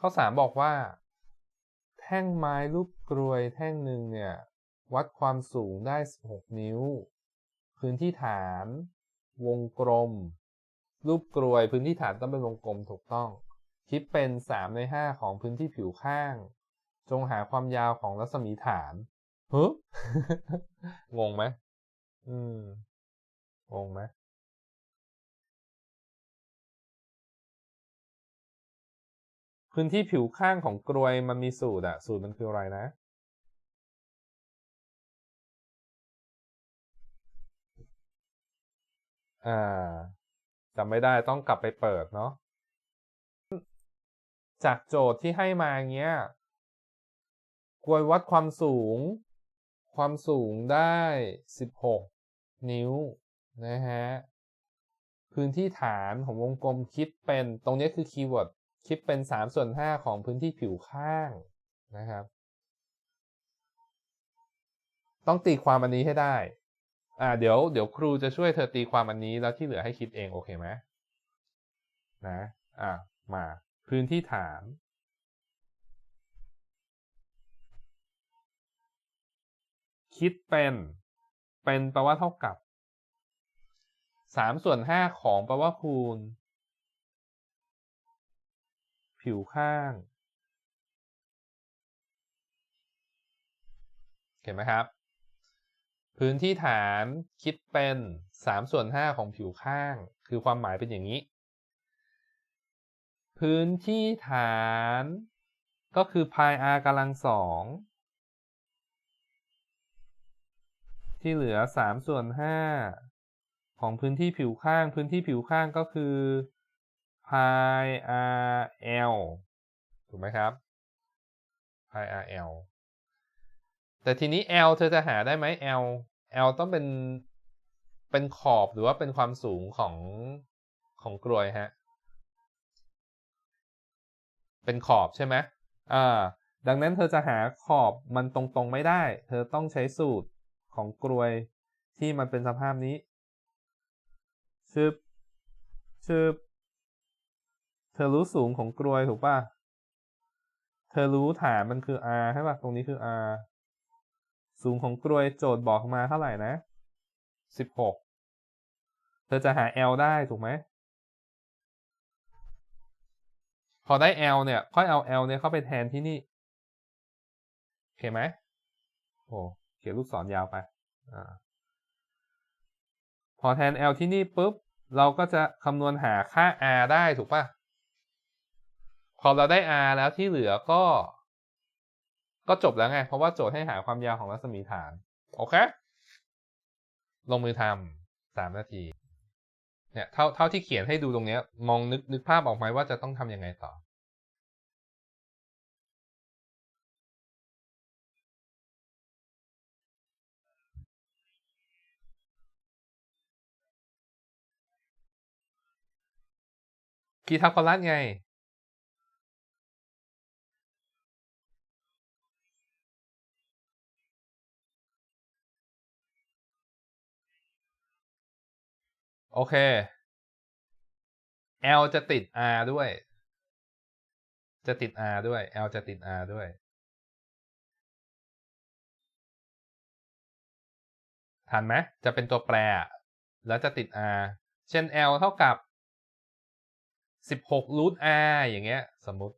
ข้อสามบอกว่า แท่งไม้รูปกรวยแท่งหนึ่งเนี่ย วัดความสูงได้ 16 นิ้ว พื้นที่ฐาน วงกลม รูปกรวยพื้นที่ฐานต้องเป็นวงกลมถูกต้อง คิดเป็น 3 ใน 5 ของพื้นที่ผิวข้าง จงหาความยาวของรัศมีฐานเฮ้งงไหมอืมงงไหม พื้นที่ผิวข้างของกรวยมันมีสูตรอะสูตรมันคืออะไรนะ อ่าจำไม่ได้ต้องกลับไปเปิดเนาะจากโจทย์ที่ให้มาเงี้ยกรวยวัดความสูง ความสูงได้ 16 นิ้วนะฮะพื้นที่ฐานของวงกลมคิดเป็นตรงนี้คือคีย์เวิร์ด คิดเป็น 3 ส่วน 5 ของพื้นที่ผิวข้างนะครับ ต้องตีความอันนี้ให้ได้ อ่าเดี๋ยวเดี๋ยวครูจะช่วยเธอตีความอันนี้แล้วที่เหลือให้คิดเองโอเคไหมนะอ่ามาพื้นที่ฐานคิดเป็น เป็นแปลว่าเท่ากับสามส่วนห้าของแปลว่าคูณ ผิวข้าง เห็นไหมครับ พื้นที่ฐานคิดเป็นสามส่วนห้าของผิวข้าง คือความหมายเป็นอย่างนี้ พื้นที่ฐานก็คือ pi r กำลังสองที่เหลือ3ส่วน5ของพื้นที่ผิวข้าง พื้นที่ผิวข้างก็คือ pi r l ถูกไหมครับ pi r l แต่ทีนี้ l เธอจะหาได้ไหม l l ต้องเป็นเป็นขอบหรือว่าเป็นความสูงของของกลวยฮะ เป็นขอบใช่ไหมอ่าดังนั้นเธอจะหาขอบมันตรงๆไม่ได้ เธอต้องใช้สูตรของกลวยที่มันเป็นสภาพนี้ชึบชึบ เธอรู้สูงของกลวยถูกป่ะ เธอรู้ฐานมันคือ r ใช่ป่ะ ตรงนี้คือ r สูงของกลวยโจทย์บอกมาเท่าไหร่นะ16เธอจะหา l ได้ถูกไหม พอได้ l เนี่ย ค่อยเอา l เนี่ยเข้าไปแทนที่นี่โอเคไหม โอ้เขียนลูกศรยาวไปอพอแทน l ที่นี่ปุ๊บ เราก็จะคำนวณหาค่า r ได้ถูกป่ะ อเราได้ r แล้วที่เหลือก็ ก็จบแล้วไง เพราะว่าโจทย์ให้หาความยาวของรัศมีฐาน โอเค ลงมือทำสามนาที เนี่ยเท่าเท่าที่เขียนให้ดูตรงเนี้ย มองนึกนึกภาพออกไหมว่าจะต้องทำยังไงต่อพีทาโกรัสไง โอเค L จะติด R ด้วย จะติด R ด้วย L จะติด R ด้วย ทันไหม จะเป็นตัวแปร แล้วจะติด R เช่น L เท่ากับ16รูท R อย่างเงี้ย สมมุติ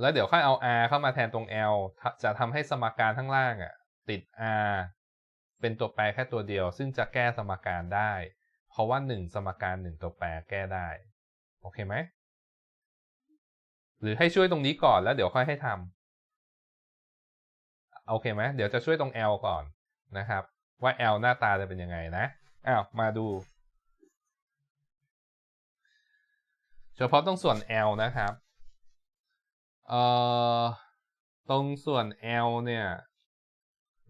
แล้วเดี๋ยวค่อยเอา R เข้ามาแทนตรง L จะทำให้สมการข้างล่างอะ ติด R เป็นตัวแปรแค่ตัวเดียว ซึ่งจะแก้สมการได้ เพราะว่า 1 สมการ 1 ตัวแปรแก้ได้ โอเคไหม หรือให้ช่วยตรงนี้ก่อนแล้วเดี๋ยวค่อยให้ทำโอเคไหมเดี๋ยวจะช่วยตรง L ก่อนนะครับ ว่า L หน้าตาจะเป็นยังไงนะอ้าวมาดู เฉพาะตรงส่วน L นะครับเอ่อตรงส่วน L เนี่ย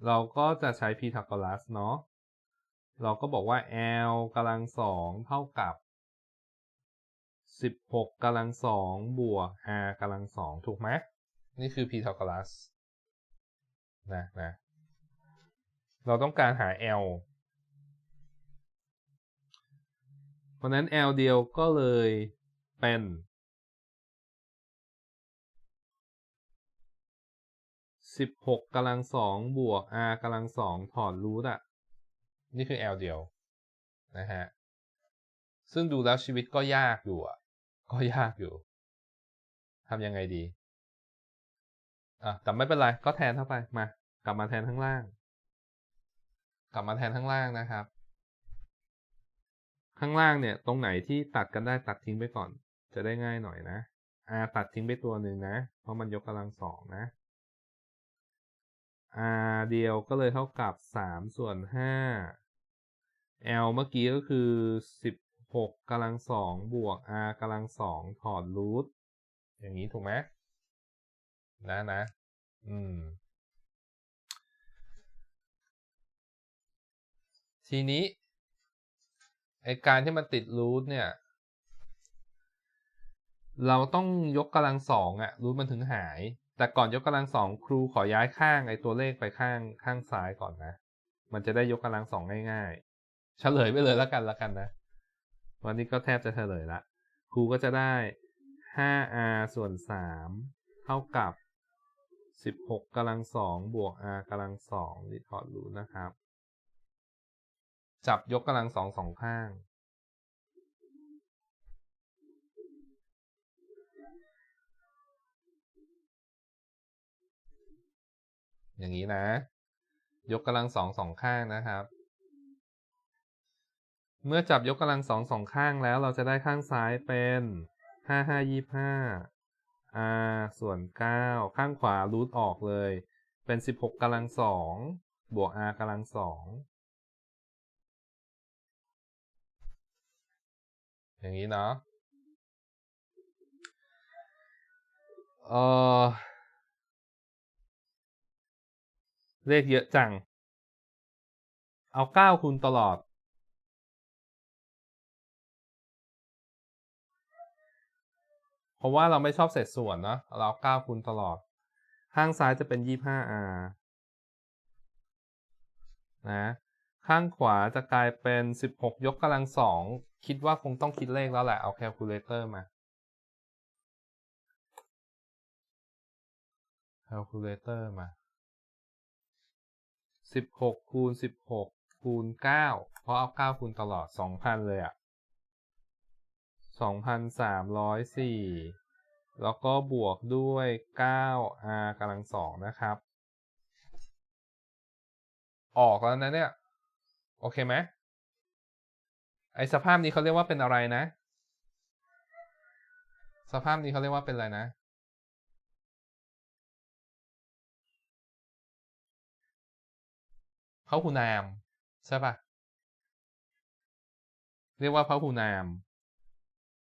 เราก็จะใช้พีทาโกรัสเนาะเราก็บอกว่า L กำลังสองเท่ากับ 16กำลังสองบวก R กำลังสองถูกไหมนี่คือพีทาโกรัสนะนะเราต้องการหา L เพราะนั้น L เดียวก็เลยเป็น สิบหกกำลังสองบวก r กำลังสองถอดรูทอะ นี่คือ l เดียวนะฮะ ซึ่งดูแล้วชีวิตก็ยากอยู่อะ ก็ยากอยู่ทำยังไงดีอะแต่ไม่เป็นไร ก็แทนเข้าไป มา กลับมาแทนข้างล่าง กลับมาแทนข้างล่างนะครับ ข้างล่างเนี่ย ตรงไหนที่ตัดกันได้ตัดทิ้งไปก่อน จะได้ง่ายหน่อยนะ r ตัดทิ้งไปตัวหนึ่งนะ เพราะมันยกกำลังสองนะ r เดียวก็เลยเท่ากับ3ส่วน5 l เมื่อกี้ก็คือ16กำลังสองบวก r กำลังสองถอดรูทอย่างนี้ถูกไหมนะนะ อืม ทีนี้ไอการที่มันติดรูทเนี่ย เราต้องยกกำลังสองอะรูทมันถึงหาย แต่ก่อนยกกำลังสองครูขอย้ายข้างไอตัวเลขไปข้างข้างซ้ายก่อนนะ มันจะได้ยกกำลังสองง่ายๆ เฉลยไปเลยแล้วกันแล้วกันนะ วันนี้ก็แทบจะเฉลยละ ครูก็จะได้ 5r ส่วน 3 เท่ากับ 16กำลังสองบวก r กำลังสองนี่ถอดรูทนะครับ จับยกกำลังสองสองข้าง อย่างนี้นะ ยกกำลังสองสองข้างนะครับ เมื่อจับยกกำลังสองสองข้างแล้วเราจะได้ข้างซ้ายเป็นห้าห้ายี่ห้า r ส่วนเก้าข้างขวารูทออกเลย เป็นสิบหกกำลังสองบวก r กำลังสองอย่างนี้เนาะเออ เลขเยอะจัง เอาเก้าคูณตลอด เพราะว่าเราไม่ชอบเศษส่วนเนาะเราเก้าคูณตลอด ข้างซ้ายจะเป็นยี่ห้า r นะข้างขวาจะกลายเป็น 16 ยกกำลังสอง คิดว่าคงต้องคิดเลขแล้วแหละ เอาแคลคูลเลเตอร์มาแคลคูลเลเตอร์มา 16คูณ16คูณ9เพราะเอา9คูณตลอด2,000เลยอะ2,304แล้วก็บวกด้วย 9r กำลังสองนะครับ ออกแล้วนะเนี่ย โอเคไหมไอสภาพนี้เขาเรียกว่าเป็นอะไรนะ สภาพนี้เขาเรียกว่าเป็นอะไรนะ พระหูนามใช่ปะเรียกว่าพระหูนาม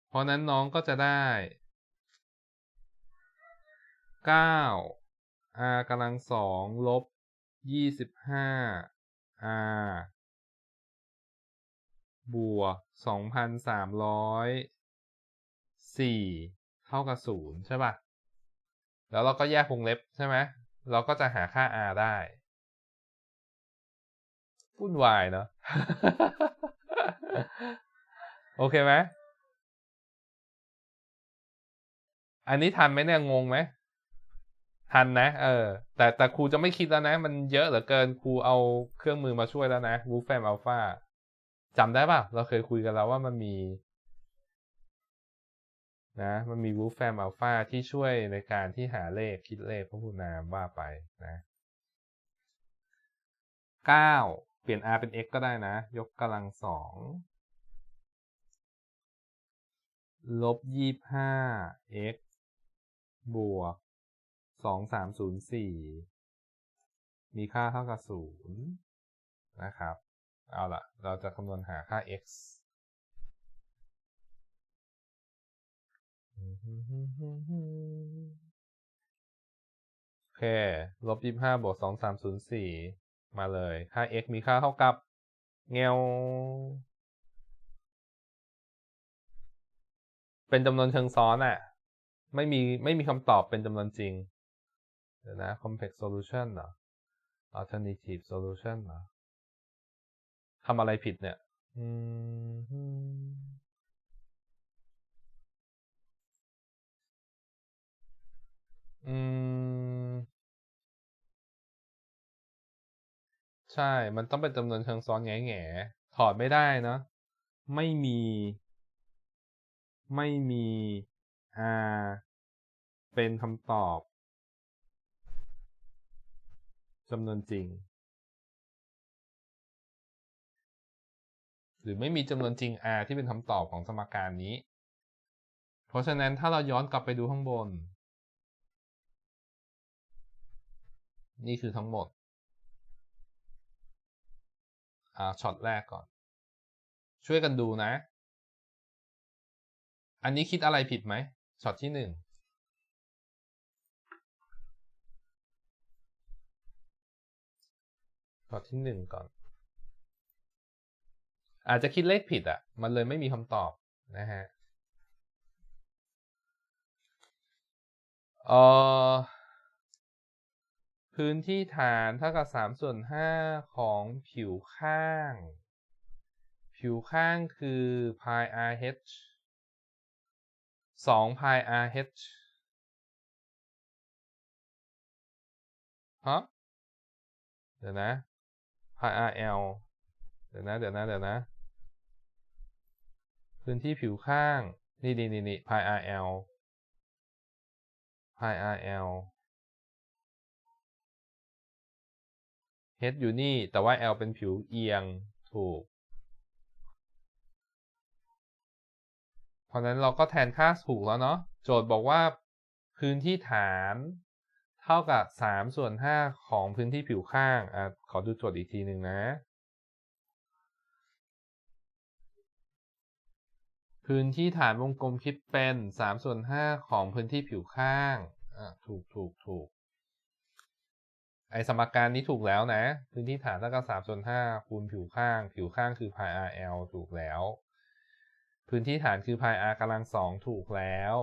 เพราะนั้นน้องก็จะได้9 r กำลังสองลบ25 r บวก2,304เท่ากับ0ใช่ป่ะ แล้วเราก็แยกวงเล็บใช่ไหม เราก็จะหาค่า r ได้ วุ่นวายเนาะโอเคไหมอันนี้ทันไหมเนี่ยงงไหมทันนะ เออ แต่แต่ครูจะไม่คิดแล้วนะ มันเยอะเหลือเกินครูเอาเครื่องมือมาช่วยแล้วนะ Wolfram Alpha จำได้ป่ะ เราเคยคุยกันแล้วว่ามันมี นะ มันมี Wolfram Alpha ที่ช่วยในการที่หาเลขคิดเลขพหุนามว่าไปนะเก้า เปลี่ยน r เป็น x ก็ได้นะ ยกกำลังสองลบยี่ห้า x บวกสองสามศูนย์สี่มีค่าเท่ากับศูนย์นะครับ เอาละเราจะคำนวณหาค่า x โอเค ลบยี่ห้าบวกสองสามศูนย์สี่ มาเลยค่า x มีค่าเท่ากับเงวเป็นจำนวนเชิงซ้อนอะ่ะ ไม่มีไม่มีคำตอบเป็นจำนวนจริง เดี๋ยวนะ complex solution เหรอ alternative solution เหรอทำอะไรผิดเนี่ย อืมอืม ใช่ มันต้องเป็นจำนวนเชิงซ้อนแง่แง่ถอดไม่ได้เนะ ไม่มี ไม่มี r เป็นคำตอบจำนวนจริง หรือไม่มีจำนวนจริง r ที่เป็นคำตอบของสมการนี้ เพราะฉะนั้นถ้าเราย้อนกลับไปดูข้างบน นี่คือทั้งหมด อ่าช็อตแรกก่อน ช่วยกันดูนะ อันนี้คิดอะไรผิดไหมช็อตที่หนึ่งช็อตที่หนึ่งก่อน อาจจะคิดเลขผิดอะ่ะ มันเลยไม่มีคำตอบนะฮะเอ่อ พื้นที่ฐานเท่ากับ3ส่วน5ของผิวข้าง ผิวข้างคือ pi r h 2 pi r h ฮะเดี๋ยวนะ pi r l เดี๋ยวนะ เดี๋ยวนะ เดี๋ยวนะ พื้นที่ผิวข้าง นี่นี่นี่นี่ pi r l pi r h อยู่นี่ แต่ว่า l เป็นผิวเอียงถูก เพราะนั้นเราก็แทนค่าถูกแล้วเนาะ โจทย์บอกว่าพื้นที่ฐานเท่ากับ 3 ส่วน 5 ของพื้นที่ผิวข้างอะขอดูโจทย์อีกทีหนึ่งนะ พื้นที่ฐานวงกลมคิดเป็น 3 ส่วน 5 ของพื้นที่ผิวข้างอะถูกถูกถูก ไอสมการนี้ถูกแล้วนะ พื้นที่ฐานเท่ากับ3ส่วน5คูณผิวข้าง ผิวข้างคือ pi r l ถูกแล้ว พื้นที่ฐานคือ pi r กำลังสองถูกแล้ว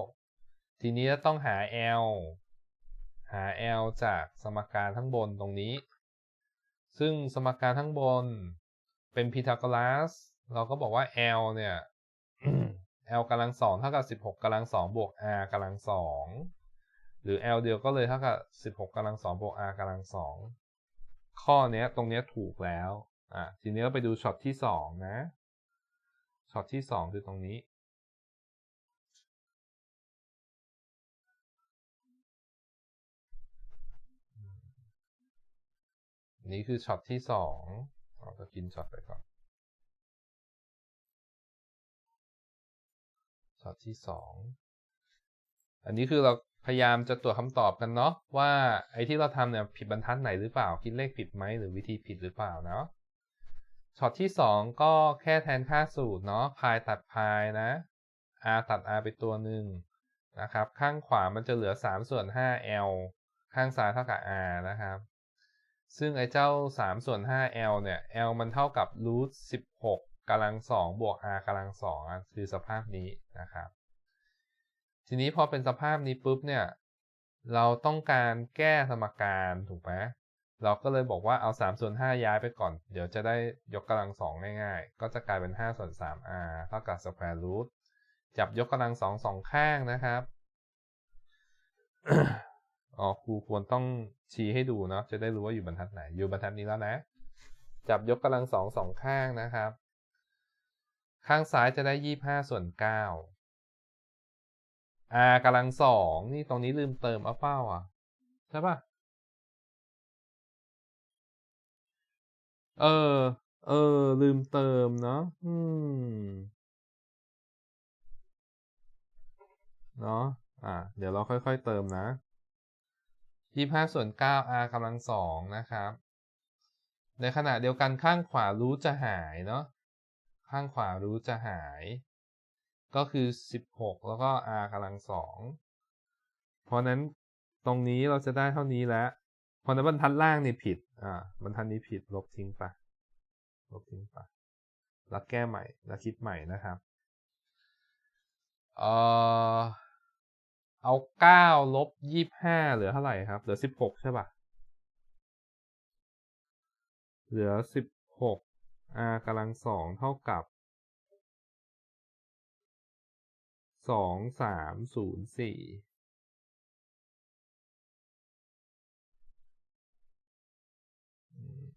ทีนี้จะต้องหา l หา l จากสมการทั้งบนตรงนี้ ซึ่งสมการทั้งบนเป็นพีทาโกรัส เราก็บอกว่า l เนี่ย l กำลังสองเท่ากับ16กำลังสองบวก r กำลังสอง หรือ l เดียวก็เลยเท่ากับ16กำลังสองบวก r กำลังสองข้อเนี้ยตรงเนี้ยถูกแล้วอะทีนี้เราไปดูช็อตที่สองนะช็อตที่สองคือตรงนี้นี่คือช็อตที่สองเราจะกินช็อตไปก่อน ช็อตที่สอง อันนี้คือเรา พยายามจะตรวจคำตอบกันเนาะว่าไอ้ที่เราทำเนี่ยผิดบรรทัดไหนหรือเปล่า คิดเลขผิดไหมหรือวิธีผิดหรือเปล่าเนาะช็อตที่สองก็แค่แทนค่าสูตรเนาะพายตัดพายนะ r ตัด r ไปตัวหนึ่งนะครับ ข้างขวามันจะเหลือ 3 ส่วน 5 l ข้างซ้ายเท่ากับ r นะครับ ซึ่งไอ้เจ้า 3 ส่วน 5 l เนี่ย l มันเท่ากับ root 16กำลัง2บวก r กำลัง2คือสภาพนี้นะครับ ทีนี้พอเป็นสภาพนี้ปุ๊บเนี่ย เราต้องการแก้สมการถูกไหมเราก็เลยบอกว่าเอา3ส่วน5ย้ายไปก่อน เดี๋ยวจะได้ยกกำลัง2ง่ายๆ ก็จะกลายเป็น5ส่วน 3r เท่ากับ square root จับยกกำลัง2สองข้างนะครับอ๋อครูควรต้องชี้ให้ดูเนาะจะได้รู้ว่าอยู่บรรทัดไหน อยู่บรรทัดนี้แล้วนะ จับยกกำลัง2สองข้างนะครับ ข้างซ้ายจะได้ 25 ส่วน 9 r กำลัง2นี่ตรงนี้ลืมเติมอาเป้าอะ ใช่ปะเออ เออ ลืมเติมเนาะอืมเนาะอะเดี๋ยวเราค่อยๆเติมนะยี่ห้าส่วนเก้า r กำลังสองนะครับ ในขณะเดียวกันข้างขวารู้จะหายเนาะข้างขวารู้จะหาย ก็คือสิบหกแล้วก็ r กำลังสองเพราะนั้นตรงนี้เราจะได้เท่านี้แล้วเพราะนั้นบรรทัดล่างนี่ผิด อ่า บรรทัดนี้ผิด ลบทิ้งไป ลบทิ้งไป แล้วแก้ใหม่ แล้วคิดใหม่นะครับ เอ่อ เอาเก้าลบยี่ห้าเหลือเท่าไหร่ครับ เหลือสิบหกใช่ปะเหลือสิบหก r กำลังสองเท่ากับ สองสามศูนย์สี่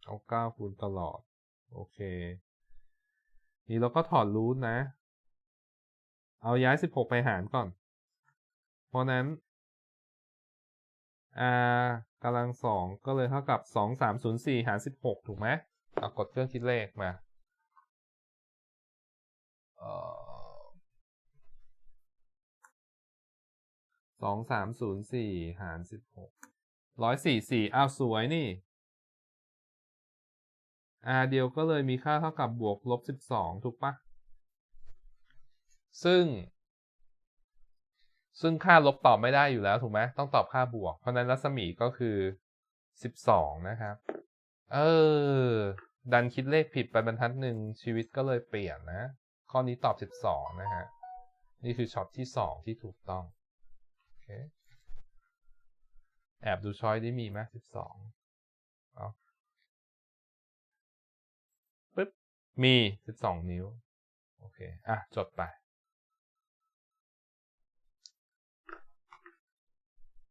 เอาเก้าคูณตลอด โอเค นี่เราก็ถอดรูทนะ เอาย้ายสิบหกไปหารก่อน เพราะนั้น r กำลังสองก็เลยเท่ากับสองสามศูนย์สี่หารสิบหกถูกไหมเอากดเครื่องคิดเลขมา สองสามศูนย์สี่หารสิบหกร้อยสี่สี่อ้าวสวยนี่ r เดียวก็เลยมีค่าเท่ากับบวกลบสิบสองถูกปะซึ่ง ซึ่งค่าลบตอบไม่ได้อยู่แล้วถูกไหมต้องตอบค่าบวก เพราะนั้นรัศมีก็คือ12นะครับ เออ ดันคิดเลขผิดไปบรรทัดหนึ่งชีวิตก็เลยเปลี่ยนนะ ข้อนี้ตอบ12นะฮะ นี่คือช็อตที่2ที่ถูกต้อง แอบดูช้อยได้มีไหม12เอาปึ๊บ มีสิบสองนิ้ว โอเค อะ จดไป